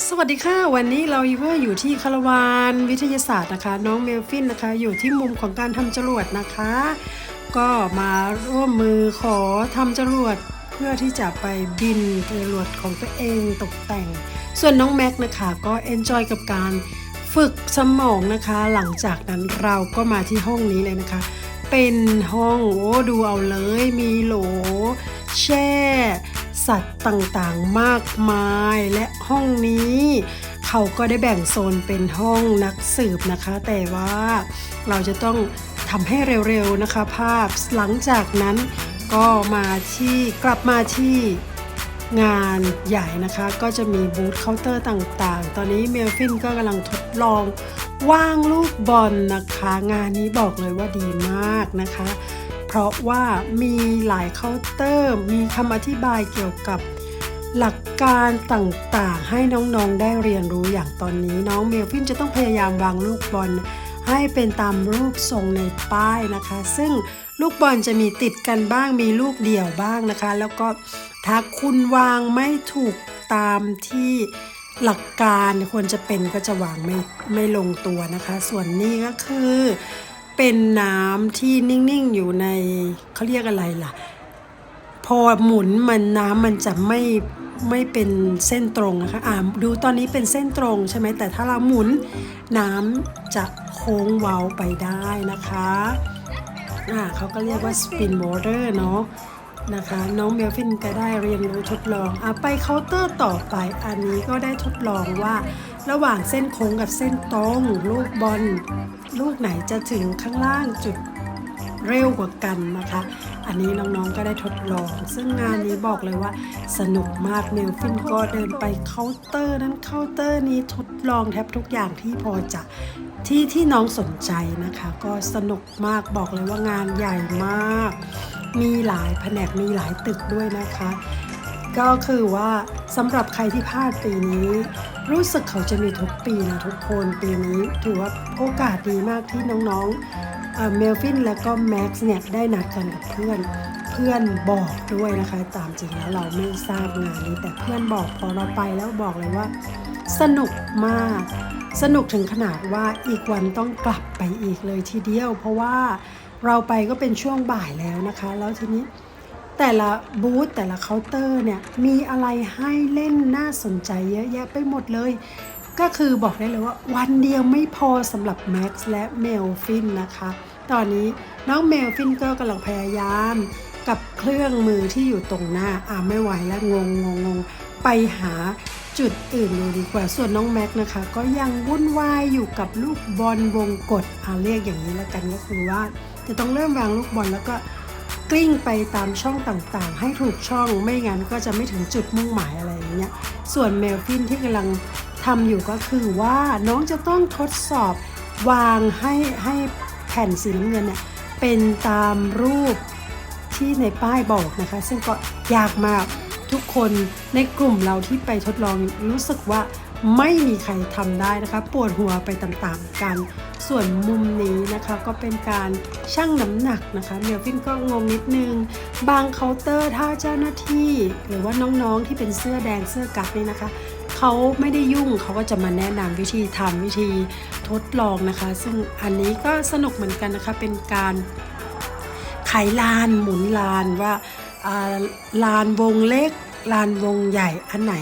สวัสดีค่ะ วันนี้เราอยู่ว่าอยู่ที่คาราวานวิทยาศาสตร์นะคะ น้องเมลฟินนะคะ อยู่ที่มุมของการทำจรวดนะคะ ก็มาร่วมมือขอทำจรวดเพื่อที่จะไปบินจรวดของตัวเองตกแต่ง ส่วนน้องแม็กนะคะ ก็เอนจอยกับการฝึกสมองนะคะ หลังจากนั้นเราก็มาที่ห้องนี้เลยนะคะ เป็นห้องโอ้ดูเอาเลยมีโหล แช่ สัตว์ต่างๆ มากมายและห้องนี้ เขาก็ได้แบ่งโซนเป็นห้องนักสืบนะคะ แต่ว่าเราจะต้องทำให้เร็วๆนะคะภาพหลังจากนั้นก็มาที่กลับมาที่งานใหญ่นะคะก็จะมีบูธเคาน์เตอร์ต่างๆ ตอนนี้เมลฟินก็กำลังทดลองว่างลูกบอลนะคะ งานนี้บอกเลยว่าดีมากนะคะ เพราะว่ามีหลายเคาน์เตอร์ มีคำอธิบายเกี่ยวกับหลักการต่างๆ ให้น้องๆได้เรียนรู้อย่างตอนนี้น้องเมลฟินจะต้องพยายามวางลูกบอลให้เป็นตามรูปทรงในป้ายนะคะ ซึ่งลูกบอลจะมีติดกันบ้างมีลูกเดี่ยวบ้างนะคะ แล้วก็ถ้าคุณวางไม่ถูกตามที่หลักการควรจะเป็นก็จะวางไม่ไม่ลงตัวนะคะ ส่วนนี้ก็คือ เป็นน้ำที่นิ่งๆอยู่ในเขาเรียกอะไรล่ะ พอหมุนมันน้ำมันจะไม่ไม่เป็นเส้นตรงนะคะอ่าดูตอนนี้เป็นเส้นตรงใช่ไหมแต่ถ้าเราหมุนน้ำจะโค้งเว้าไปได้นะคะอ่าเขาก็เรียกว่า spin water เนาะนะคะน้องเบลฟินก็ได้เรียนรู้ทดลองอะไปเคาน์เตอร์ต่อไปอันนี้ก็ได้ทดลองว่า ระหว่างเส้นโค้งกับเส้นตรง ลูกบอล ลูกไหนจะถึงข้างล่างจุดเร็วกว่ากันนะคะ อันนี้น้องๆก็ได้ทดลอง ซึ่งงานนี้บอกเลยว่า สนุกมากเมลฟินก็เดินไปเคาน์เตอร์นั้นเคาน์เตอร์นี้ทดลองแทบทุกอย่างที่พอจะที่ที่น้องสนใจนะคะ ก็สนุกมากบอกเลยว่างานใหญ่มาก มีหลายแผนกมีหลายตึกด้วยนะคะ ก็คือว่าสำหรับใครที่พลาดปีนี้ รู้สึกเขาจะมีทุกปีนะทุกคนปีนี้ถือว่าโอกาสดีมากที่น้องๆเมลฟินและก็แม็กซ์เนี่ยได้นัดกันกับเพื่อนเพื่อนบอกด้วยนะคะ ตามจริงแล้วเราไม่ทราบงานนี้ แต่เพื่อนบอกพอเราไปแล้วบอกเลยว่า สนุกมาก สนุกถึงขนาดว่าอีกวันต้องกลับไปอีกเลยทีเดียว เพราะว่าเราไปก็เป็นช่วงบ่ายแล้วนะคะ แล้วทีนี้ แต่ละบูธแต่ละเคาน์เตอร์เนี่ยมีอะไรให้เล่นน่าสนใจเยอะแยะไปหมดเลย ก็คือบอกได้เลยว่าวันเดียวไม่พอสำหรับแม็กซ์และเมลฟินนะคะ ตอนนี้น้องเมลฟินก็กำลังพยายามกับเครื่องมือที่อยู่ตรงหน้า อ่าไม่ไหวแล้วงงงงงไปหาจุดอื่นดูดีกว่า ส่วนน้องแม็กนะคะ ก็ยังวุ่นวายอยู่กับลูกบอลวงกดเอาเรียกอย่างนี้แล้วกันก็คือว่า จะต้องเริ่มวางลูกบอลแล้วก็ กลิ้งไปตามช่องต่างๆ ให้ถูกช่องไม่งั้นก็จะไม่ถึงจุดมุ่งหมายอะไรอย่างเงี้ยส่วนเมลฟินที่กำลังทำอยู่ก็คือว่าน้องจะต้องทดสอบวางให้ให้แผ่นสีน้ำเงินเนี่ยเป็นตามรูปที่ในป้ายบอกนะคะ ซึ่งก็ยากมากทุกคนในกลุ่มเราที่ไปทดลองรู้สึกว่า ไม่มีใครทำได้นะคะ ปวดหัวไปตามๆกัน ส่วนมุมนี้นะคะก็เป็นการชั่งน้ำหนักนะคะเมลฟินก็งงนิดนึง บางเคาน์เตอร์ถ้าเจ้าหน้าที่ หรือว่าน้องๆที่เป็นเสื้อแดงเสื้อกั๊กนี่นะคะเขาไม่ได้ยุ่งเขาก็จะมาแนะนำวิธีทำวิธีทดลองนะคะ ซึ่งอันนี้ก็สนุกเหมือนกันนะคะเป็นการไขลานหมุนลานว่าอ่าลานวงเล็กลานวงใหญ่อันไหน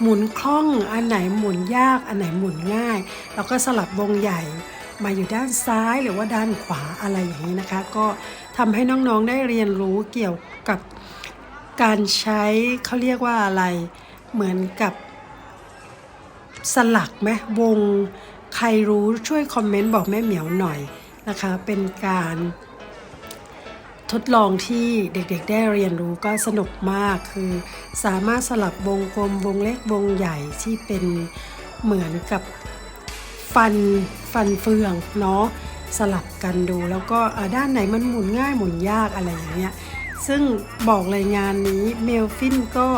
หมุนคล่องอันไหนหมุนยากอันไหนหมุนง่ายแล้วก็สลับวงใหญ่มาอยู่ด้านซ้ายหรือว่าด้านขวาอะไรอย่างนี้นะคะ ก็ทำให้น้องๆได้เรียนรู้เกี่ยวกับการใช้เขาเรียกว่าอะไรเหมือนกับสลักไหมวงใครรู้ช่วยคอมเมนต์บอกแม่เหมียวหน่อยนะคะ เป็นการ ทดลองที่เด็กๆได้เรียนรู้ก็สนุกมากคือ สามารถสลับวงกลมวงเล็กวงใหญ่ที่เป็นเหมือนกับฟันฟันเฟืองเนาะสลับกันดู แล้วก็ด้านไหนมันหมุนง่ายหมุนยากอะไรอย่างเงี้ยซึ่งบอกเลยงานนี้เมลฟินก็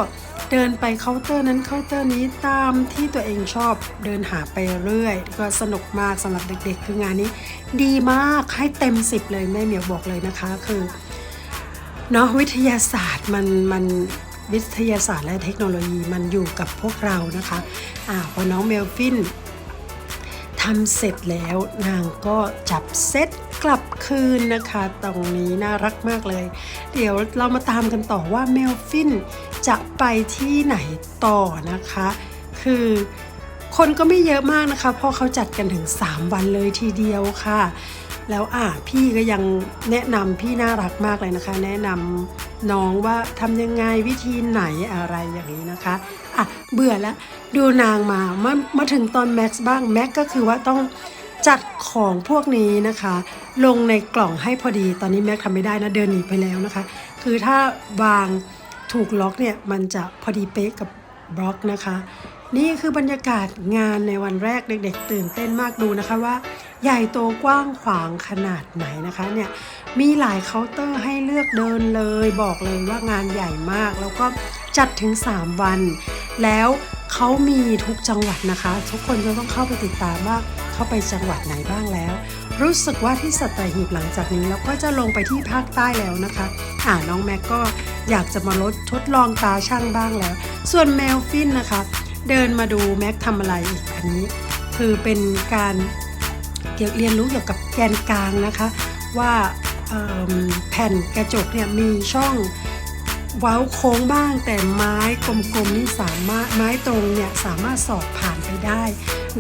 เดินไปเคาน์เตอร์นั้นเคาน์เตอร์นี้ตามที่ตัวเองชอบเดินหาไปเรื่อย ก็สนุกมากสำหรับเด็กๆ คืองานนี้ ดีมากให้เต็ม 10 เลยแม่เหมียวบอกเลยนะคะ คือ เนาะวิทยาศาสตร์มันมันวิทยาศาสตร์และเทคโนโลยีมันอยู่กับพวกเรานะคะอ่าพอน้องเมลฟินทำเสร็จแล้วนางก็จับเซตกลับคืนนะคะ ตรงนี้น่ารักมากเลย เดี๋ยวเรามาตามกันต่อว่าเมลฟินจะไปที่ไหนต่อนะคะ คือ คนก็ไม่เยอะมากนะคะเพราะเขาจัดกันถึง 3 วันเลยทีเดียวค่ะ แล้วอะพี่ก็ยังแนะนำพี่น่ารักมากเลยนะคะ แนะนำน้องว่าทำยังไงวิธีไหนอะไรอย่างนี้นะคะอะเบื่อแล้วดูนางมามามาถึงตอนแม็กซ์บ้างแม็กก็คือว่าต้องจัดของพวกนี้นะคะ ลงในกล่องให้พอดีตอนนี้แม็กทำไม่ได้นะเดินหนีไปแล้วนะคะ คือถ้าวางถูกล็อกเนี่ยมันจะพอดีเป๊ะกับบล็อกนะคะ นี่คือบรรยากาศงานในวันแรกเด็กๆ ตื่นเต้นมากดูนะคะว่า ใหญ่โตกว้างขวางขนาดไหนนะคะเนี่ยมีหลายเคาน์เตอร์ให้เลือกเดินเลย บอกเลยว่างานใหญ่มาก แล้วก็จัดถึง 3 วัน แล้วเขามีทุกจังหวัดนะคะ ทุกคนจะต้องเข้าไปติดตามว่าเข้าไปจังหวัดไหนบ้างแล้ว รู้สึกว่าที่สัตหีบหลังจากนี้เราก็จะลงไปที่ภาคใต้แล้วนะคะอ่าน้องแม็กก็อยากจะมาลดทดลองตาช่างบ้างแล้ว ส่วนแมวฟินนะคะ เดินมาดูแม็กทำอะไรอีกอันนี้ คือเป็นการเกี่ยวเรียนรู้เกี่ยวกับแกนกลางนะคะ ว่าแผ่นกระจกเนี่ยมีช่องเว้าโค้งบ้าง แต่ไม้กลมๆนี่สามารถไม้ตรงเนี่ยสามารถสอดผ่านไปได้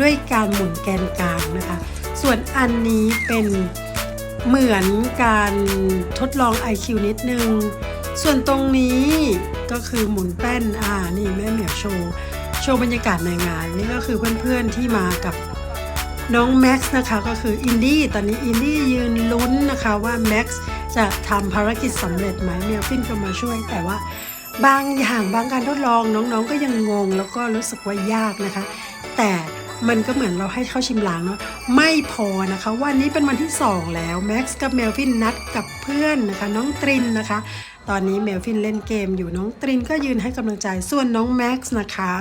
ด้วยการหมุนแกนกลางนะคะ ส่วนอันนี้เป็นเหมือนการทดลอง IQ นิดนึง ส่วนตรงนี้ก็คือหมุนแป้นอ่านี่แม่เหมียวโชว์ ชว์บรรยากาศในงานนี่ก็คือเพื่อนๆที่มากับน้องแม็กซ์นะคะก็คืออินดี้ตอนนี้อินดี้ยืนลุ้นนะคะว่าแม็กซ์จะทำภารกิจสำเร็จไหมเมียฟินก็มาช่วยแต่ว่าบางอย่างบางการทดลองน้องๆ ก็ยังงงแล้วก็รู้สึกว่ายากนะคะ แต่มันก็เหมือนเราให้เข้าชิมลางเนาะไม่พอนะคะวันนี้เป็นวันที่ 2 แล้วแม็กซ์กับเมลฟินนัดกับเพื่อนนะคะ น้องตรินนะคะ ตอนนี้เมลฟินเล่นเกมอยู่น้องตรินก็ยืนให้กำลังใจส่วนน้องแม็กซ์นะคะ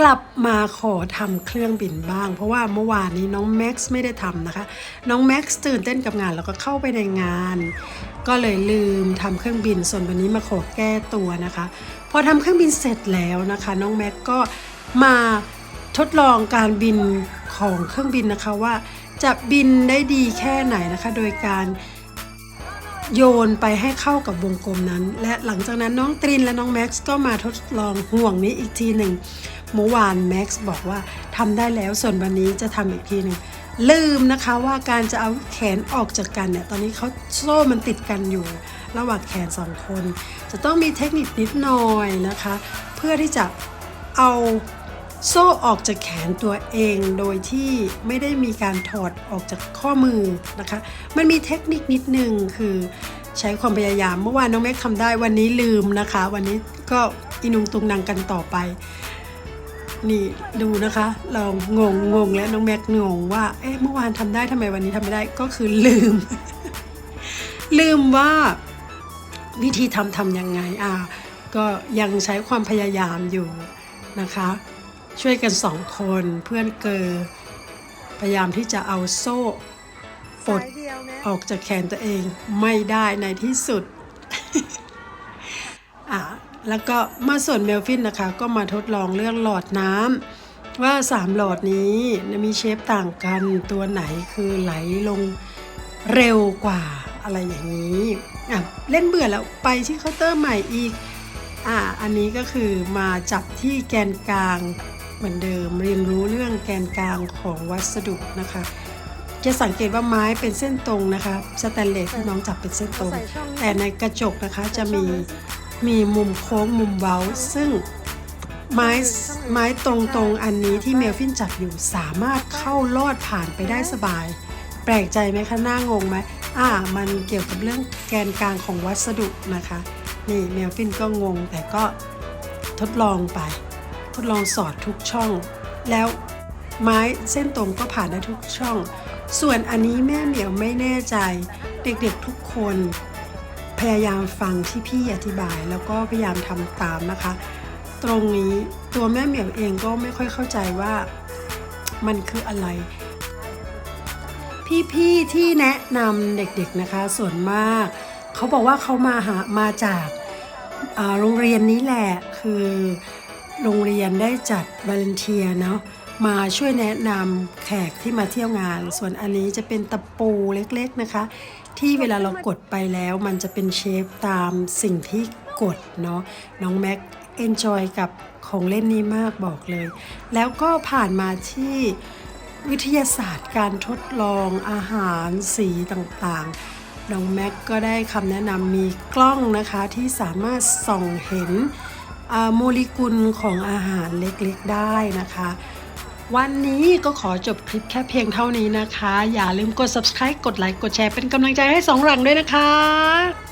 กลับมาขอทำเครื่องบินบ้าง เพราะว่าเมื่อวานนี้น้องแม็กซ์ไม่ได้ทำนะคะ น้องแม็กซ์ตื่นเต้นกับงานแล้วก็เข้าไปในงาน ก็เลยลืมทำเครื่องบินส่วนวันนี้มาขอแก้ตัวนะคะ พอทำเครื่องบินเสร็จแล้วนะคะ น้องแม็กก็มาทดลองการบินของเครื่องบินนะคะว่าจะบินได้ดีแค่ไหนนะคะ โดยการ โยนไปให้เข้ากับวงกลมนั้น และหลังจากนั้นน้องตรินและน้องแม็กซ์ก็มาทดลองห่วงนี้อีกทีหนึ่งเมื่อวานแม็กซ์บอกว่าทำได้แล้วส่วนวันนี้จะทำอีกทีหนึ่งลืมนะคะว่าการจะเอาแขนออกจากกันเนี่ยตอนนี้เขาโซ่มันติดกันอยู่ ระหว่างแขนสองคน จะต้องมีเทคนิคนิดหน่อยนะคะ เพื่อที่จะเอา โซ่ออกจากแขนตัวเองโดยที่ไม่ได้มีการถอดออกจากข้อมือนะคะ มันมีเทคนิคนิดนึงคือใช้ความพยายามเมื่อวานน้องแม็กทำได้วันนี้ลืมนะคะ วันนี้ก็อินุงตุงนังกันต่อไป นี่ดูนะคะเรางงงงและน้องแม็กงงว่าเอ๊ะเมื่อวานทำได้ทำไมวันนี้ทำไม่ได้ก็คือลืม ลืมว่าวิธีทำทำยังไงอ่าก็ยังใช้ความพยายามอยู่นะคะ ช่วยกันสองคนเพื่อนเกอพยายามที่จะเอาโซ่ปลดออกจากแขนตัวเองไม่ได้ในที่สุดอะแล้วก็มาส่วนเมลฟินนะคะก็มาทดลองเรื่องหลอดน้ำว่า 3 หลอดนี้มีเชฟต่างกันตัวไหนคือไหลลงเร็วกว่าอะไรอย่างนี้อะเล่นเบื่อแล้วไปที่เคาน์เตอร์ใหม่อีกอะอันนี้ก็คือมาจับที่แกนกลาง เหมือนเดิมเรียนรู้เรื่องแกนกลางของวัสดุนะคะ จะสังเกตว่าไม้เป็นเส้นตรงนะคะสแตนเลสที่น้องจับเป็นเส้นตรงใส่ช่องนี้แต่ในกระจกนะคะจะมีมีมุมโค้งมุมเว้า ซึ่งไม้ไม้ตรงๆอันนี้ที่เมลฟินจับอยู่สามารถเข้าลอดผ่านไปได้สบาย แปลกใจไหมคะหน้างงไหมอ่ามันเกี่ยวกับเรื่องแกนกลางของวัสดุนะคะ นี่เมลฟินก็งงแต่ก็ทดลองไป ทดลองสอดทุกช่อง แล้วไม้เส้นตรงก็ผ่านได้ทุกช่อง ส่วนอันนี้แม่เหมียวไม่แน่ใจ เด็กๆทุกคน พยายามฟังที่พี่อธิบายแล้วก็พยายามทำตามนะคะ ตรงนี้ตัวแม่เหมียวเองก็ไม่ค่อยเข้าใจว่ามันคืออะไร พี่ๆที่แนะนำเด็กๆนะคะ ส่วนมาก เขาบอกว่าเขามาหามาจากโรงเรียนนี้แหละคือ โรงเรียนได้จัดบาเลเทียเนาะมาช่วยแนะนำแขกที่มาเที่ยวงาน ส่วนอันนี้จะเป็นตะปูเล็กๆนะคะ ที่เวลาเรากดไปแล้วมันจะเป็นเชฟตามสิ่งที่กดเนาะน้องแม็กเอนจอยกับของเล่นนี้มากบอกเลย แล้วก็ผ่านมาที่วิทยาศาสตร์การทดลองอาหารสีต่างๆ น้องแม็กก็ได้คำแนะนำมีกล้องนะคะที่สามารถส่องเห็น โมเลกุลของอาหารเล็กๆได้นะคะ วันนี้ก็ขอจบคลิปแค่เพียงเท่านี้นะคะ อย่าลืมกด subscribe กดไลค์กดแชร์เป็นกำลังใจให้สองหลังด้วยนะคะ